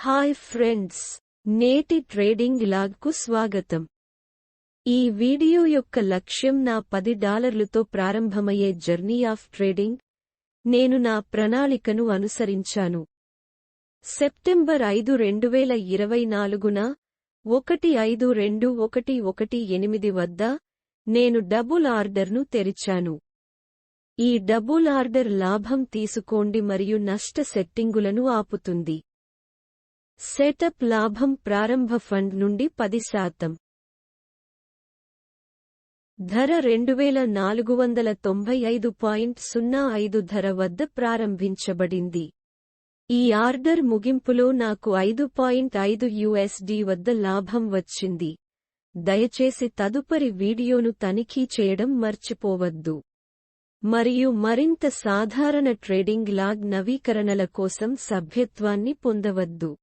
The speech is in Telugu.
హాయ్ ఫ్రెండ్స్ నేటి ట్రేడింగ్ లాగ్కు స్వాగతం. ఈ వీడియో యొక్క లక్ష్యం నా పది డాలర్లతో ప్రారంభమయ్యే జర్నీ ఆఫ్ ట్రేడింగ్ నేను నా ప్రణాళికను అనుసరించాను. సెప్టెంబర్ ఐదు రెండు వేల ఇరవై నాలుగున ఒకటి ఐదు రెండు ఒకటి ఒకటి ఎనిమిది వద్ద నేను డబుల్ ఆర్డర్ను తెరిచాను. ఈ డబుల్ ఆర్డర్ లాభం తీసుకోండి మరియు నష్ట సెట్టింగులను ఆపుతుంది. సెటప్ లాభం ప్రారంభ ఫండ్ నుండి పది శాతం. ధర రెండు వేల నాలుగు వందల తొంభై ఐదు పాయింట్ సున్నా ఐదు ధర వద్ద ప్రారంభించబడింది. ఈ ఆర్డర్ ముగింపులో నాకు ఐదు పాయింట్ ఐదు యుఎస్డి వద్ద లాభం వచ్చింది. దయచేసి తదుపరి వీడియోను తనిఖీ చేయడం మర్చిపోవద్దు. మరియు మరింత సాధారణ ట్రేడింగ్ లాగ్ నవీకరణల కోసం సభ్యత్వాన్ని పొందవద్దు.